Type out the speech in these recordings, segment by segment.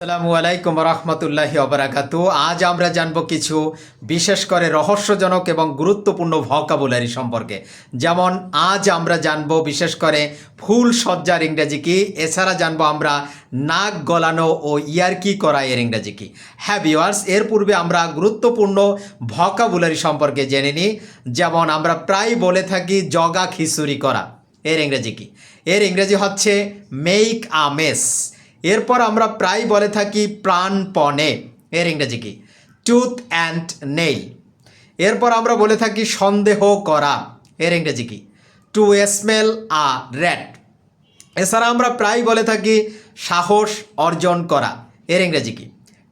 আসসালামু আলাইকুম রহমতুল্লাহি অবরাকাত আজ আমরা জানব কিছু বিশেষ করে রহস্যজনক এবং গুরুত্বপূর্ণ ভকাবুলারি সম্পর্কে। যেমন, আজ আমরা জানব বিশেষ করে ফুল সজ্জার ইংরেজি কি, এছাড়া জানব আমরা নাক গলানো ও ইয়ারকি করা এর ইংরেজি কি। হ্যাঁ ভিওয়ার্স এর পূর্বে আমরা গুরুত্বপূর্ণ ভকাবুলারি সম্পর্কে জেনে নিই। যেমন, আমরা প্রায় বলে থাকি জগা খিচুড়ি করা, এর ইংরেজি কি? এর ইংরেজি হচ্ছে মেক আ মেস এরপর আমরা প্রায় বলে থাকি প্রাণপণে, এর ইংরেজি কি? টুথ অ্যান্ড নেইল এরপর আমরা বলে থাকি সন্দেহ করা, এর ইংরেজি কি? টু স্মেল আ র্যাট এছাড়া আমরা প্রায় বলে থাকি সাহস অর্জন করা, এর ইংরেজি কি?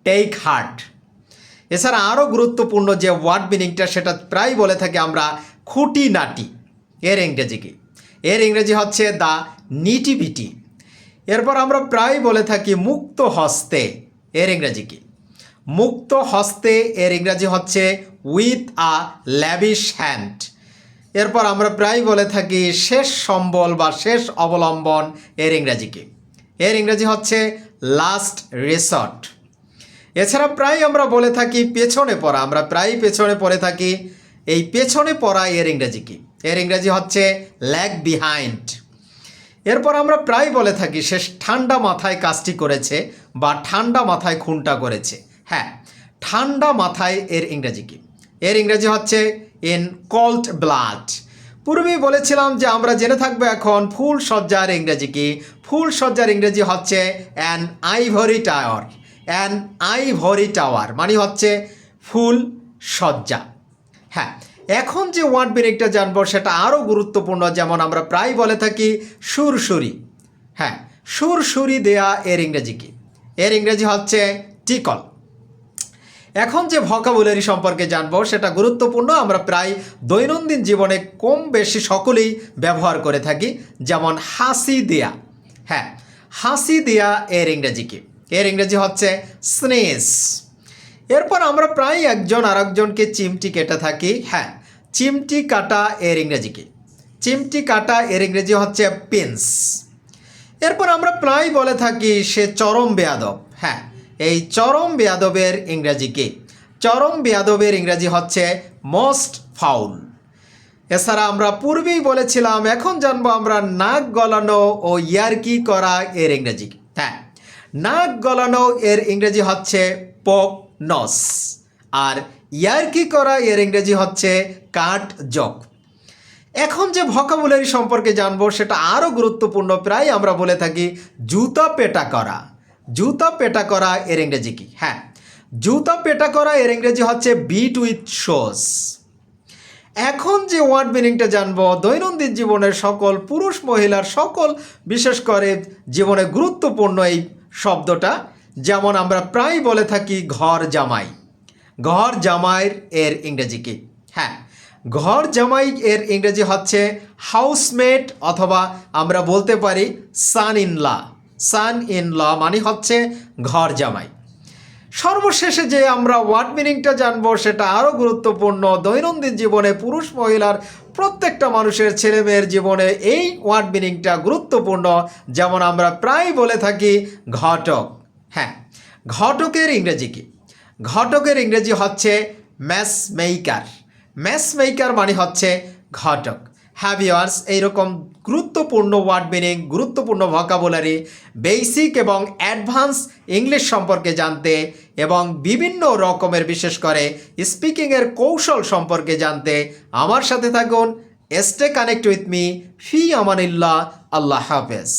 টেক হার্ট এছাড়া আরও গুরুত্বপূর্ণ যে ওয়ার্ড মিনিংটা সেটা প্রায় বলে থাকি আমরা খুঁটিনাটি, এর ইংরেজি কি? এর ইংরেজি হচ্ছে দ্য নিটিভিটি এরপর আমরা প্রায় বলে থাকি মুক্ত হস্তে, এর ইংরেজি কি? মুক্ত হস্তে, এর ইংরাজি হচ্ছে উইথ আ ল্যাবিশ হ্যান্ড। এরপর আমরা প্রায় বলে থাকি শেষ সম্বল বা শেষ অবলম্বন, এর ইংরেজি কি? এর ইংরাজি হচ্ছে লাস্ট রিসর্ট এছাড়া প্রায় আমরা বলে থাকি পেছনে পড়া, আমরা প্রায় পেছনে পড়ে থাকি, এই পেছনে পড়া, এর ইংরেজি কি? এর ইংরাজি হচ্ছে ল্যাগ বিহাইন্ড এরপর আমরা প্রায় বলে থাকি সে ঠান্ডা মাথায় কাজটি করেছে বা ঠান্ডা মাথায় খুনটা করেছে। হ্যাঁ ঠান্ডা মাথায় এর ইংরেজি কি? এর ইংরেজি হচ্ছে ইন কল্ড ব্লাড পূর্বেই বলেছিলাম যে আমরা জেনে থাকব এখন ফুল সজ্জার ইংরেজি কি? ফুল সজ্জার ইংরেজি হচ্ছে an ivory tower an ivory tower মানে হচ্ছে ফুল সজ্জা হ্যাঁ এখন যে ওয়ার্ড মিনিংটা জানব সেটা আরও গুরুত্বপূর্ণ, যেমন আমরা প্রায় বলে থাকি সুরসুরি। হ্যাঁ সুরসুরি দেয়া এর ইংরেজি কি? এর ইংরেজি হচ্ছে টিকল। এখন যে ভকাবুলারি সম্পর্কে জানব সেটা গুরুত্বপূর্ণ, আমরা প্রায় দৈনন্দিন জীবনে কম বেশি সকলেই ব্যবহার করে থাকি, যেমন হাসি দেয়া। হ্যাঁ হাসি দেয়া এর ইংরেজি কি? এর ইংরেজি হচ্ছে স্নেস। এরপর আমরা প্রায় একজন আরেকজনকে চিমটি কেটে থাকি। হ্যাঁ চিমটি কাটা এর ইংরেজি কি চিমটি কাটা এর ইংরেজি হচ্ছে পিন্স এরপর আমরা প্রায় বলে থাকি সে চরম বেয়াদব। হ্যাঁ এই চরম বেয়াদবের ইংরেজি কি চরম বেয়াদবের ইংরেজি হচ্ছে মোস্ট ফাউল এছাড়া আমরা পূর্বেই বলেছিলাম, এখন জানব আমরা নাক গলানো ও ইয়ারকি করা এর ইংরেজি হ্যাঁ নাক গলানো এর ইংরেজি হচ্ছে পক। নস। আর ইয়ারকি করা? এর ইংরেজি হচ্ছে কাট জক এখন যে ভকাবুলারি সম্পর্কে জানব, সেটা আরও গুরুত্বপূর্ণ। প্রায় আমরা বলে থাকি জুতা পেটা করা। জুতা পেটা করা এর ইংরেজি কি? হ্যাঁ জুতা পেটা করা এর ইংরেজি হচ্ছে বিট উইথ শোস এখন যে ওয়ার্ড মিনিংটা জানব, দৈনন্দিন জীবনের সকল পুরুষ মহিলার সকল, বিশেষ করে জীবনে গুরুত্বপূর্ণ এই শব্দটা যেমন আমরা প্রায় বলে থাকি ঘর জামাই। ঘর জামাইয়ের এর ইংরেজি কি? হ্যাঁ ঘর জামাই এর ইংরেজি হচ্ছে হাউসমেট অথবা আমরা বলতে পারি সান ইন লা সান ইন ল মানে হচ্ছে ঘর জামাই। সর্বশেষে যে আমরা ওয়ার্ড মিনিংটা জানব সেটা আরও গুরুত্বপূর্ণ। দৈনন্দিন জীবনে পুরুষ মহিলার প্রত্যেকটা মানুষের ছেলে মেয়ের জীবনে এই ওয়ার্ড মিনিংটা গুরুত্বপূর্ণ। যেমন আমরা প্রায় বলে থাকি ঘটক। হ্যাঁ ঘটকের ইংরেজি কি? ঘটকের ইংরেজি হচ্ছে ম্যাস মেইকার ম্যাস মেইকার মানে হচ্ছে ঘটক। হ্যাভিয়ার্স এইরকম গুরুত্বপূর্ণ ওয়ার্ড মিনিং গুরুত্বপূর্ণ ভকাবুলারি বেসিক এবং অ্যাডভান্স ইংলিশ সম্পর্কে জানতে এবং বিভিন্ন রকমের, বিশেষ করে স্পিকিংয়ের কৌশল সম্পর্কে জানতে আমার সাথে থাকুন। স্টে কানেক্ট উইথ মি ফি আমানিল্লাহ, আল্লাহ হাফেজ।